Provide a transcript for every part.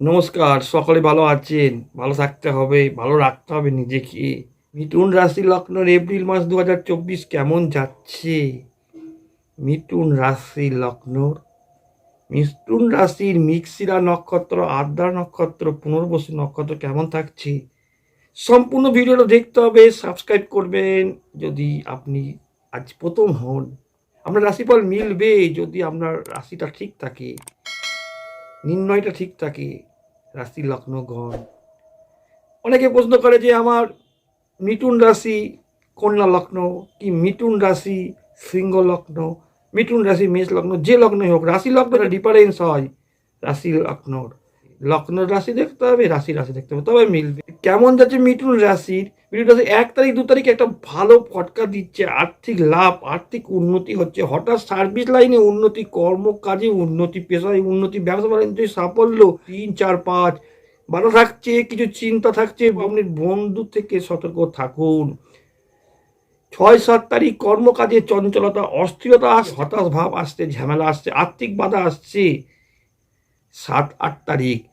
নমস্কার, সকলে ভালো আছেন? ভালো থাকতে হবে, ভালো রাখতে হবে নিজেকে। মিথুন রাশি লগ্নের এপ্রিল মাস দু হাজার চব্বিশ কেমন যাচ্ছে? মিথুন রাশি লগ্নর মিথুন রাশির মিক্সিরা নক্ষত্র, আদ্রা নক্ষত্র, পুনর্বসু নক্ষত্র কেমন থাকছে? সম্পূর্ণ ভিডিওটা দেখতে হবে, সাবস্ক্রাইব করবেন যদি আপনি আজ প্রথম হন। আপনার রাশিফল মিলবে যদি আপনার রাশিটা ঠিক থাকে, নির্ণয়টা ঠিক থাকে। রাশি লগ্নগণ অনেকে প্রশ্ন করে যে আমার মিটুন রাশি কন্যা লগ্ন কি মিটুন রাশি সিংহ লগ্ন মিটুন রাশি মেষ লগ্ন, যে লগ্নই হোক, রাশি লগ্নটা ডিফারেন্স হয় রাশি লগ্নর। লগ্ন রাশি দেখতে হবে, রাশি রাশি দেখতে হবে, তবে মিলবে। কেমন যাচ্ছে মিটুন রাশির? মিটুন রাশি এক তারিখ, দু তারিখ একটা ভালো ফটকা দিচ্ছে, আর্থিক লাভ, আর্থিক উন্নতি হচ্ছে। হঠাৎ সার্ভিস লাইনে উন্নতি কর্ম কাজে উন্নতি, পেশায় উন্নতি, ব্যবসা বাণিজ্যে সাফল্য, তিন, চার, পাঁচ, ভালো থাকছে, কিছু চিন্তা থাকছে, আপনি বন্ধু থেকে সতর্ক থাকুন। ছয়, সাত তারিখ, কর্মকাজে চঞ্চলতা, অস্থিরতা আস- হতাশ ভাব আসছে, ঝামেলা আসছে, আর্থিক বাধা আসছে। সাত, আট তারিখ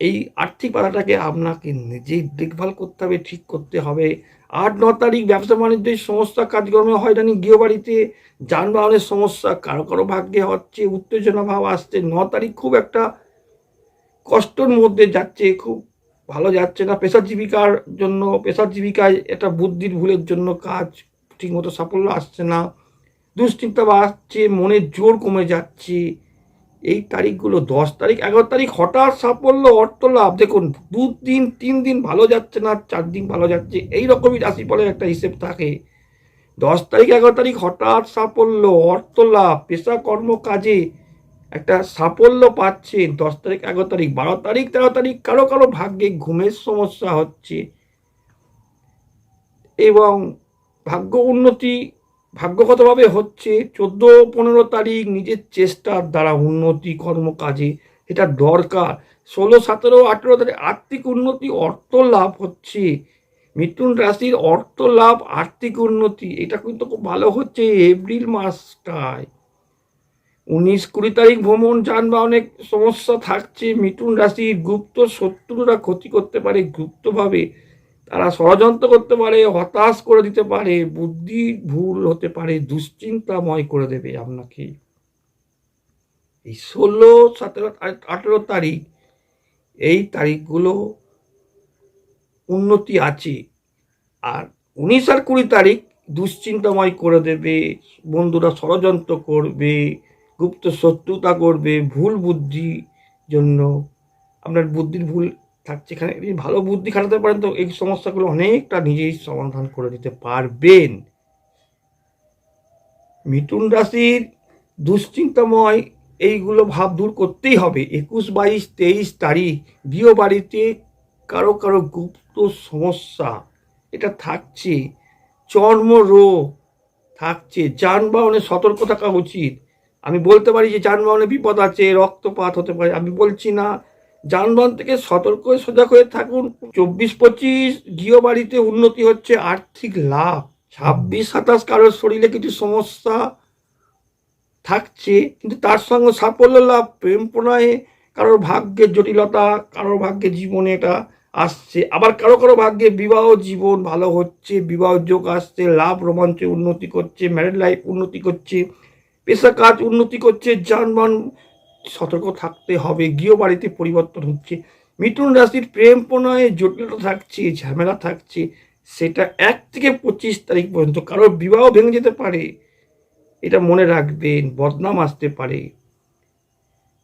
এই আর্থিক বাধাটাকে আপনাকে নিজেই দেখভাল করতে হবে, ঠিক করতে হবে। আট, ন তারিখ ব্যবসা বাণিজ্যের সমস্যা কাজকর্মে হয়রানি, গৃহবাড়িতে যানবাহনের সমস্যা, কারও কারও ভাগ্যে হচ্ছে উত্তেজনা ভাব আসছে। ন তারিখ খুব একটা কষ্টর মধ্যে যাচ্ছে, খুব ভালো যাচ্ছে না। পেশার জীবিকার জন্য পেশার জীবিকায় এটা বুদ্ধির ভুলের জন্য কাজ ঠিকমতো সাফল্য আসছে না। দুশ্চিন্তা বাড়ছে, মনের জোর কমে যাচ্ছে। এই তারিখগুলো দশ তারিখ, এগারো তারিখ হঠাৎ সাফল্য অর্থ লাভ দেখুন দু দিন তিন দিন ভালো যাচ্ছে না চার দিন ভালো যাচ্ছে এই রকমই রাশিফলের একটা হিসেব থাকে। দশ তারিখ, এগারো তারিখ হঠাৎ সাফল্য অর্থ লাভ পেশা কর্ম কাজে একটা সাফল্য পাচ্ছেন। দশ তারিখ, এগারো তারিখ, বারো তারিখ, তেরো তারিখ, কারও কারও ভাগ্যে ঘুমের সমস্যা হচ্ছে। এবং ভাগ্য উন্নতি ভাগ্যগতভাবে হচ্ছে চোদ্দ পনেরো তারিখ নিজের চেষ্টার দ্বারা উন্নতি কর্মকাজে এটা দরকার। ষোলো, সতেরো, আঠেরো তারিখ আর্থিক উন্নতি, অর্থ লাভ হচ্ছে। মিথুন রাশির অর্থ লাভ, আর্থিক উন্নতি, এটা কিন্তু খুব ভালো হচ্ছে এপ্রিল মাসটায়। উনিশ কুড়ি তারিখ ভ্রমণ যানবাহনের সমস্যা থাকছে, মিথুন রাশির গুপ্ত শত্রুরা ক্ষতি করতে পারে গুপ্তভাবে। তারা ষড়যন্ত্র করতে পারে, হতাশ করে দিতে পারে, বুদ্ধি ভুল হতে পারে, দুশ্চিন্তাময় করে দেবে আপনাকে। এই ষোলো, সতেরো আঠেরো তারিখ, এই তারিখগুলো উন্নতি আছে। আর উনিশ আর কুড়ি তারিখ দুশ্চিন্তাময় করে দেবে, বন্ধুরা ষড়যন্ত্র করবে, গুপ্ত শত্রুতা করবে, ভুল বুদ্ধি জন্য, আপনার বুদ্ধির ভুল থাকছে এখানে আপনি ভালো বুদ্ধি খাটাতে পারেন, তো এই সমস্যাগুলো অনেকটা নিজেই সমাধান করে দিতে পারবেন। মিথুন রাশির দুশ্চিন্তাময় এইগুলো ভাব দূর করতেই হবে। একুশ, বাইশ, তেইশ তারিখ গৃহ বাড়িতে কারও কারও গুপ্ত সমস্যা। এটা থাকছে। চর্ম রোগ থাকছে। যানবাহনে সতর্ক থাকা উচিত। আমি বলতে পারি যে যানবাহনে বিপদ আছে, রক্তপাত হতে পারে। আমি বলছি না যানবাহন থেকে সতর্ক সজাগ হয়ে থাকুন। চব্বিশ পঁচিশ গৃহবাড়িতে উন্নতি হচ্ছে, আর্থিক লাভ। ছাব্বিশ, সাতাশ, কারোর শরীরে কিছু সমস্যা থাকছে, কিন্তু তার সঙ্গে সাফল্য লাভ, প্রেম প্রণয়ে, কারোর ভাগ্যের জটিলতা, কারোর ভাগ্যে জীবনে এটা আসছে। আবার কারও কারও ভাগ্যে বিবাহ জীবন ভালো হচ্ছে, বিবাহ যোগ আসছে, লাভ রোমাঞ্চে উন্নতি করছে ম্যারেড লাইফ উন্নতি করছে পেশা কাজ উন্নতি করছে, যানবাহন সতর্ক থাকতে হবে গৃহবাড়িতে পরিবর্তন হচ্ছে, মিথুন রাশির প্রেম প্রণয়ে জটিলতা থাকছে, ঝামেলা থাকছে, সেটা এক থেকে পঁচিশ তারিখ পর্যন্ত কারোর বিবাহ ভেঙে যেতে পারে, এটা মনে রাখবেন, বদনাম আসতে পারে।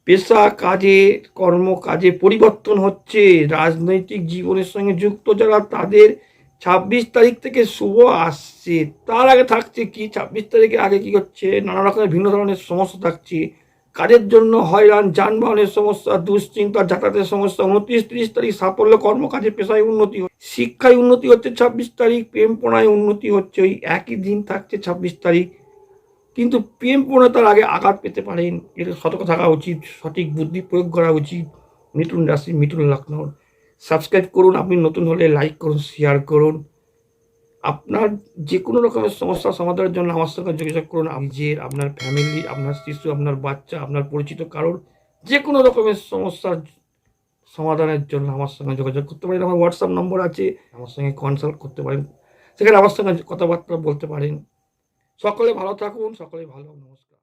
পেশা, কাজে কর্ম কাজে পরিবর্তন হচ্ছে, রাজনৈতিক জীবনের সঙ্গে যুক্ত যারা, তাদের ছাব্বিশ তারিখ থেকে শুভ আসছে, তার আগে থাকছে কি, ছাব্বিশ তারিখে আগে কি হচ্ছে, নানা রকমের ভিন্ন ধরনের সমস্যা থাকছে কাজের জন্য হয়রান, যানবাহনের সমস্যা, দুশ্চিন্তা, যাতায়াতের সমস্যা, উনত্রিশ তিরিশ তারিখ সাফল্য কর্মকাজে পেশায় উন্নতি। শিক্ষায় উন্নতি হচ্ছে ছাব্বিশ তারিখ, প্রেম উন্নতি হচ্ছে, ওই একই দিন থাকছে ছাব্বিশ তারিখ। কিন্তু প্রেম প্রণতার আগে আঘাত পেতে পারেন। এটা সতর্ক থাকা উচিত, সঠিক বুদ্ধি প্রয়োগ করা উচিত। মিথুন রাশি, মিথুন লগ্নর সাবস্ক্রাইব করুন, আপনি নতুন হলে লাইক করুন, শেয়ার করুন। আপনার যে কোনো রকমের সমস্যা সমাধানের জন্য আমার সঙ্গে যোগাযোগ করুন। নিজের, আপনার ফ্যামিলি আপনার শিশু, আপনার বাচ্চা, আপনার পরিচিত কারোর যে কোনো রকমের সমস্যার সমাধানের জন্য আমার সঙ্গে যোগাযোগ করতে পারেন। আমার হোয়াটসঅ্যাপ নম্বর আছে, আমার সঙ্গে কনসাল্ট করতে পারেন। সেখানে আমার সঙ্গে কথাবার্তা বলতে পারেন। সকলে ভালো থাকুন, সকলে ভালো, নমস্কার।